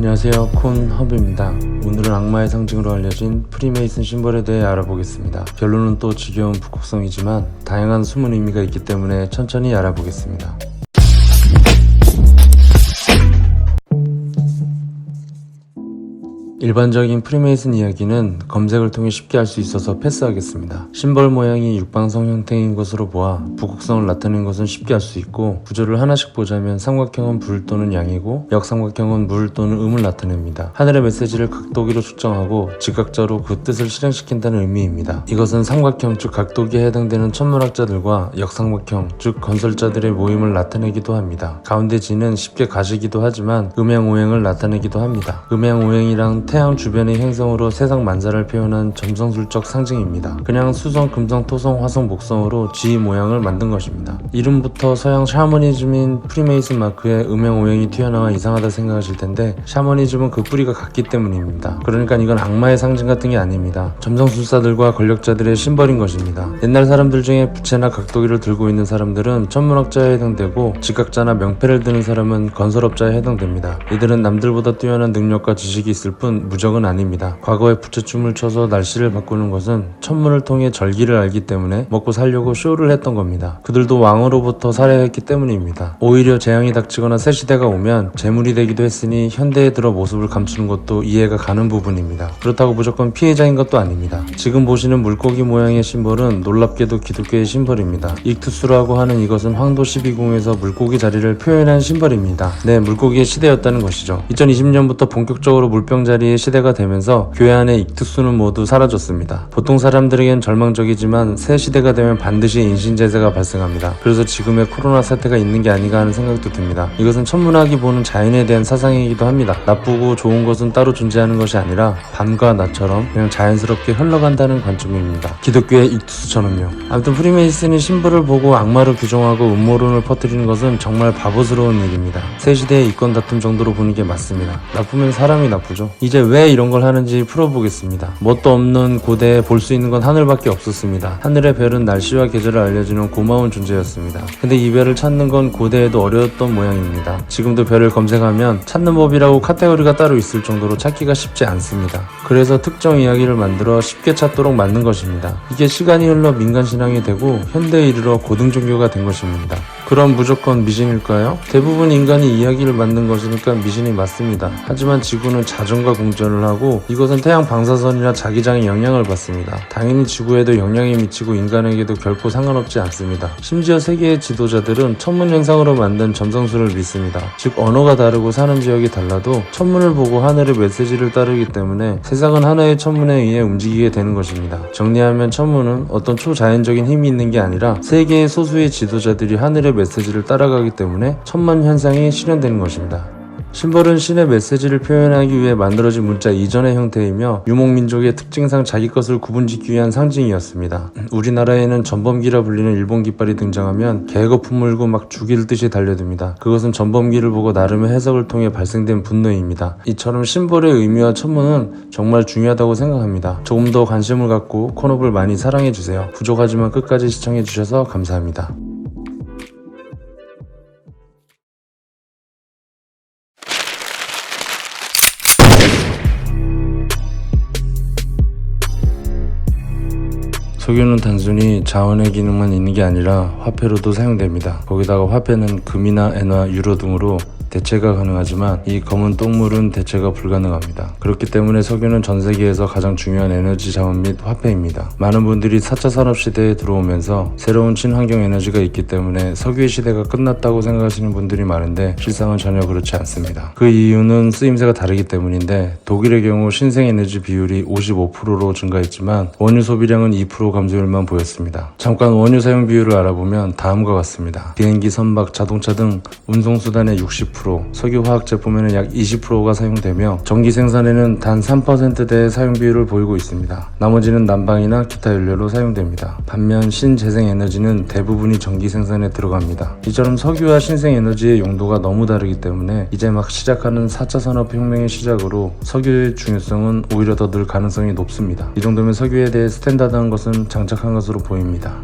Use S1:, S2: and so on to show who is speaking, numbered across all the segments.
S1: 안녕하세요. 콘허브입니다. 오늘은 악마의 상징으로 알려진 프리메이슨 심벌에 대해 알아보겠습니다. 결론은 또 지겨운 북극성이지만 다양한 숨은 의미가 있기 때문에 천천히 알아보겠습니다 일반적인 프리메이슨 이야기는 검색을 통해 쉽게 알 수 있어서 패스하겠습니다. 심벌 모양이 육방성 형태인 것으로 보아 부극성을 나타내는 것은 쉽게 알 수 있고 구조를 하나씩 보자면 삼각형은 불 또는 양이고 역삼각형은 물 또는 음을 나타냅니다. 하늘의 메시지를 각도기로 측정하고 직각자로 그 뜻을 실행시킨다는 의미입니다. 이것은 삼각형 즉 각도기에 해당되는 천문학자들과 역삼각형 즉 건설자들의 모임을 나타내기도 합니다. 가운데 지는 쉽게 가시기도 하지만 음양오행을 나타내기도 합니다. 음양오행이랑 태양 주변의 행성으로 세상 만사를 표현한 점성술적 상징입니다. 그냥 수성, 금성, 토성, 화성, 목성으로 G 모양을 만든 것입니다. 이름부터 서양 샤머니즘인 프리메이슨 마크의 음양오행이 튀어나와 이상하다 생각하실 텐데 샤머니즘은 그 뿌리가 같기 때문입니다. 그러니까 이건 악마의 상징 같은 게 아닙니다. 점성술사들과 권력자들의 심벌인 것입니다. 옛날 사람들 중에 부채나 각도기를 들고 있는 사람들은 천문학자에 해당되고 직각자나 명패를 드는 사람은 건설업자에 해당됩니다. 이들은 남들보다 뛰어난 능력과 지식이 있을 뿐 무적은 아닙니다. 과거에 부채춤을 춰서 날씨를 바꾸는 것은 천문을 통해 절기를 알기 때문에 먹고 살려고 쇼를 했던 겁니다. 그들도 왕으로부터 살해했기 때문입니다. 오히려 재앙이 닥치거나 새 시대가 오면 재물이 되기도 했으니 현대에 들어 모습을 감추는 것도 이해가 가는 부분입니다. 그렇다고 무조건 피해자인 것도 아닙니다. 지금 보시는 물고기 모양의 심벌은 놀랍게도 기독교의 심벌입니다. 익투스라고 하는 이것은 황도 12궁에서 물고기 자리를 표현한 심벌입니다. 네, 물고기의 시대였다는 것이죠. 2020년부터 본격적으로 물병 자리 의 시대가 되면서 교회 안의 익투스는 모두 사라졌습니다. 보통 사람들에겐 절망적이지만 새 시대가 되면 반드시 인신제재가 발생합니다. 그래서 지금의 코로나 사태가 있는 게 아닌가 하는 생각도 듭니다. 이것은 천문학이 보는 자연에 대한 사상이기도 합니다. 나쁘고 좋은 것은 따로 존재하는 것이 아니라 밤과 낮처럼 그냥 자연스럽게 흘러간다는 관점입니다. 기독교의 익투스처럼요. 아무튼 프리메이슨이 신부를 보고 악마를 규정하고 음모론을 퍼뜨리는 것은 정말 바보스러운 일입니다. 새 시대의 이권 다툼 정도로 보는 게 맞습니다. 나쁘면 사람이 나쁘죠. 이제 왜 이런 걸 하는지 풀어보겠습니다. 뭣도 없는 고대에 볼 수 있는 건 하늘밖에 없었습니다. 하늘의 별은 날씨와 계절을 알려주는 고마운 존재였습니다. 근데 이 별을 찾는 건 고대에도 어려웠던 모양입니다. 지금도 별을 검색하면 찾는 법이라고 카테고리가 따로 있을 정도로 찾기가 쉽지 않습니다. 그래서 특정 이야기를 만들어 쉽게 찾도록 만든 것입니다. 이게 시간이 흘러 민간 신앙이 되고 현대에 이르러 고등 종교가 된 것입니다. 그럼 무조건 미신일까요? 대부분 인간이 이야기를 만든 것이니까 미신이 맞습니다. 하지만 지구는 자전과 공전을 하고 이것은 태양 방사선이나 자기장의 영향을 받습니다. 당연히 지구에도 영향이 미치고 인간에게도 결코 상관없지 않습니다. 심지어 세계의 지도자들은 천문 현상으로 만든 점성술을 믿습니다. 즉 언어가 다르고 사는 지역이 달라도 천문을 보고 하늘의 메시지를 따르기 때문에 세상은 하나의 천문에 의해 움직이게 되는 것입니다. 정리하면 천문은 어떤 초자연적인 힘이 있는 게 아니라 세계의 소수의 지도자들이 하늘의 메시지를 따라가기 때문에 천만 현상이 실현되는 것입니다. 심벌은 신의 메시지를 표현하기 위해 만들어진 문자 이전의 형태이며 유목민족의 특징상 자기 것을 구분짓기 위한 상징이었습니다. 우리나라에는 전범기라 불리는 일본 깃발이 등장하면 개거 품 물고 막 죽일 듯이 달려듭니다. 그것은 전범기를 보고 나름의 해석을 통해 발생된 분노입니다. 이처럼 심벌의 의미와 천문은 정말 중요하다고 생각합니다. 조금 더 관심을 갖고 코너블 많이 사랑해주세요. 부족하지만 끝까지 시청해주셔서 감사합니다. 석유는 단순히 자원의 기능만 있는 게 아니라 화폐로도 사용됩니다. 거기다가 화폐는 금이나 엔화, 유로 등으로 대체가 가능하지만 이 검은 똥물은 대체가 불가능합니다. 그렇기 때문에 석유는 전 세계에서 가장 중요한 에너지 자원 및 화폐입니다. 많은 분들이 4차 산업 시대에 들어오면서 새로운 친환경 에너지가 있기 때문에 석유의 시대가 끝났다고 생각하시는 분들이 많은데 실상은 전혀 그렇지 않습니다. 그 이유는 쓰임새가 다르기 때문인데 독일의 경우 신생 에너지 비율이 55%로 증가했지만 원유 소비량은 2% 감소율만 보였습니다. 잠깐 원유 사용 비율을 알아보면 다음과 같습니다. 비행기, 선박, 자동차 등 운송수단의 60%, 석유 화학 제품에는 약 20%가 사용되며 전기 생산에는 단 3%대의 사용 비율을 보이고 있습니다. 나머지는 난방이나 기타 연료로 사용됩니다. 반면 신재생 에너지는 대부분이 전기 생산에 들어갑니다. 이처럼 석유와 신생 에너지의 용도가 너무 다르기 때문에 이제 막 시작하는 4차 산업혁명의 시작으로 석유의 중요성은 오히려 더 늘 가능성이 높습니다. 이 정도면 석유에 대해 스탠다드한 것은 장착한 것으로 보입니다.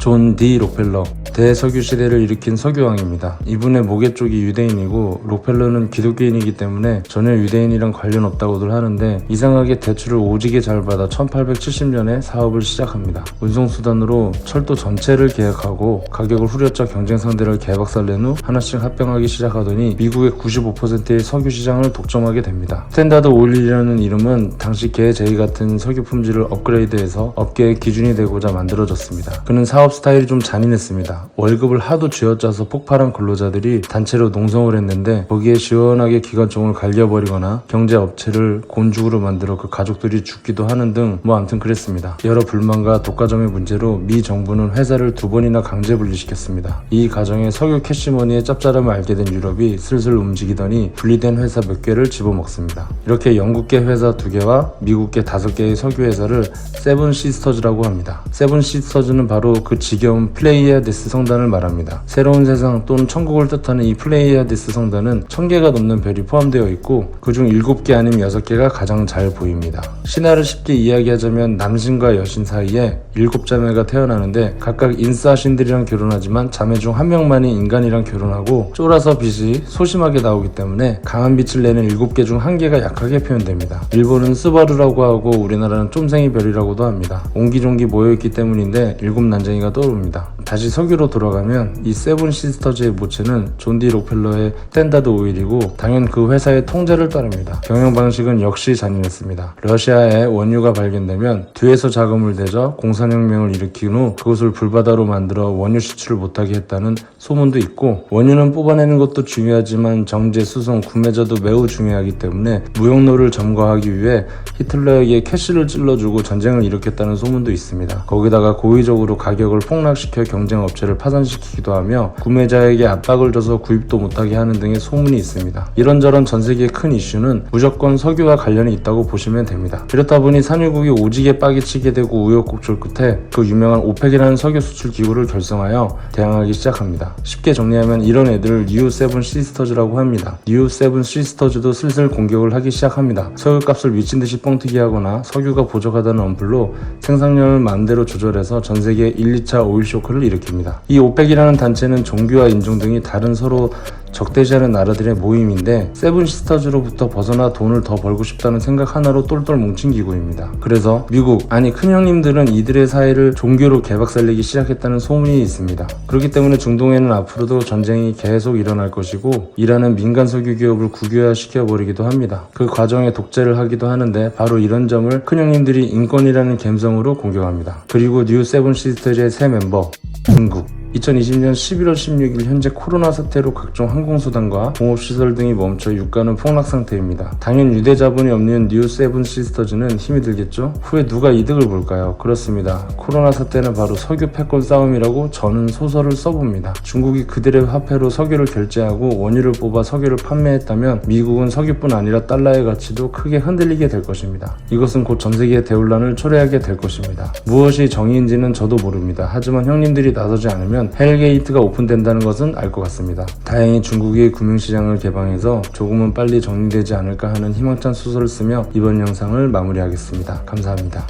S1: 존 D. 록펠러 대석유 시대를 일으킨 석유왕입니다. 이분의 모계 쪽이 유대인이고 록펠러는 기독교인이기 때문에 전혀 유대인이랑 관련 없다고들 하는데 이상하게 대출을 오지게 잘 받아 1870년에 사업을 시작합니다. 운송수단으로 철도 전체를 계약하고 가격을 후려쳐 경쟁 상대를 개박살낸 후 하나씩 합병하기 시작하더니 미국의 95%의 석유 시장을 독점하게 됩니다. 스탠다드 오일이라는 이름은 당시 개 제이 같은 석유 품질을 업그레이드해서 업계의 기준이 되고자 만들어졌습니다. 그는 사업 스타일이 좀 잔인했습니다. 월급을 하도 쥐어짜서 폭발한 근로자들이 단체로 농성을 했는데 거기에 시원하게 기관총을 갈겨버리거나 경제업체를 곤죽으로 만들어 그 가족들이 죽기도 하는 등 뭐 암튼 그랬습니다. 여러 불만과 독과점의 문제로 미 정부는 회사를 두 번이나 강제 분리시켰습니다. 이 과정에 석유 캐시머니의 짭짤함을 알게 된 유럽이 슬슬 움직이더니 분리된 회사 몇 개를 집어먹습니다. 이렇게 영국계 회사 두 개와 미국계 다섯 개의 석유 회사를 세븐 시스터즈라고 합니다. 세븐 시스터즈는 바로 그 지겨운 플레이아디스 성단을 말합니다. 새로운 세상 또는 천국을 뜻하는 이 플레이아디스 성단은 천 개가 넘는 별이 포함되어 있고 그중 일곱 개 아니면 여섯 개가 가장 잘 보입니다. 신화를 쉽게 이야기하자면 남신과 여신 사이에 일곱 자매가 태어나는데 각각 인싸신들이랑 결혼하지만 자매 중 한 명만이 인간이랑 결혼하고 쫄아서 빛이 소심하게 나오기 때문에 강한 빛을 내는 일곱 개 중 한 개가 약하게 표현됩니다. 일본은 스바루라고 하고 우리나라는 쫌생이 별이라고도 합니다. 옹기종기 모여있기 때문인데 일곱 난쟁이가 떠오릅니다. 다시 석유로 돌아가면 이 세븐 시스터즈의 모체는 존디 록펠러의 스탠다드 오일이고 당연 그 회사의 통제를 따릅니다. 경영 방식은 역시 잔인했습니다. 러시아에 원유가 발견되면 뒤에서 자금을 대져 공산혁명을 일으킨 후 그것을 불바다로 만들어 원유 수출을 못하게 했다는 소문도 있고 원유는 뽑아내는 것도 중요하지만 정제, 수송, 구매자도 매우 중요하기 때문에 무역로를 점거하기 위해 히틀러에게 캐시를 찔러주고 전쟁을 일으켰다는 소문도 있습니다. 거기다가 고의적으로 가격을 폭락시켜 경쟁 업체를 파산시키기도 하며 구매자에게 압박을 줘서 구입도 못하게 하는 등의 소문이 있습니다. 이런저런 전 세계의 큰 이슈는 무조건 석유와 관련이 있다고 보시면 됩니다. 이렇다 보니 산유국이 오지게 빠개치게 되고 우여곡절 끝에 그 유명한 오펙이라는 석유 수출 기구를 결성하여 대항하기 시작합니다. 쉽게 정리하면 이런 애들을 뉴 세븐 시스터즈라고 합니다. 뉴 세븐 시스터즈도 슬슬 공격을 하기 시작합니다. 석유값을 미친 듯이 뻥튀기 하거나 석유가 부족하다는 언플로 생산량을 마음대로 조절해서 전 세계 1, 2차 오일 쇼크를 일으킵니다. 이 오펙이라는 단체는 종교와 인종 등이 다른 서로 적대시 하는 나라들의 모임인데 세븐 시스터즈로부터 벗어나 돈을 더 벌고 싶다는 생각 하나로 똘똘 뭉친 기구입니다. 그래서 미국 아니 큰형님들은 이들의 사이를 종교로 개박살내기 시작했다는 소문이 있습니다. 그렇기 때문에 중동에는 앞으로도 전쟁이 계속 일어날 것이고 이라는 민간 석유 기업을 국유화시켜 버리기도 합니다. 그 과정에 독재를 하기도 하는데 바로 이런 점을 큰형님들이 인권이라는 감성으로 공격합니다. 그리고 뉴 세븐 시스터즈의 새 멤버 중국 2020년 11월 16일 현재 코로나 사태로 각종 항공수단과 공업시설 등이 멈춰 유가는 폭락 상태입니다. 당연 유대 자본이 없는 뉴 세븐 시스터즈는 힘이 들겠죠? 후에 누가 이득을 볼까요? 그렇습니다. 코로나 사태는 바로 석유 패권 싸움이라고 저는 소설을 써봅니다. 중국이 그들의 화폐로 석유를 결제하고 원유를 뽑아 석유를 판매했다면 미국은 석유뿐 아니라 달러의 가치도 크게 흔들리게 될 것입니다. 이것은 곧 전 세계의 대혼란을 초래하게 될 것입니다. 무엇이 정의인지는 저도 모릅니다. 하지만 형님들이 나서지 않으면 헬게이트가 오픈된다는 것은 알 것 같습니다. 다행히 중국이 금융시장을 개방해서 조금은 빨리 정리되지 않을까 하는 희망찬 소설을 쓰며 이번 영상을 마무리하겠습니다. 감사합니다.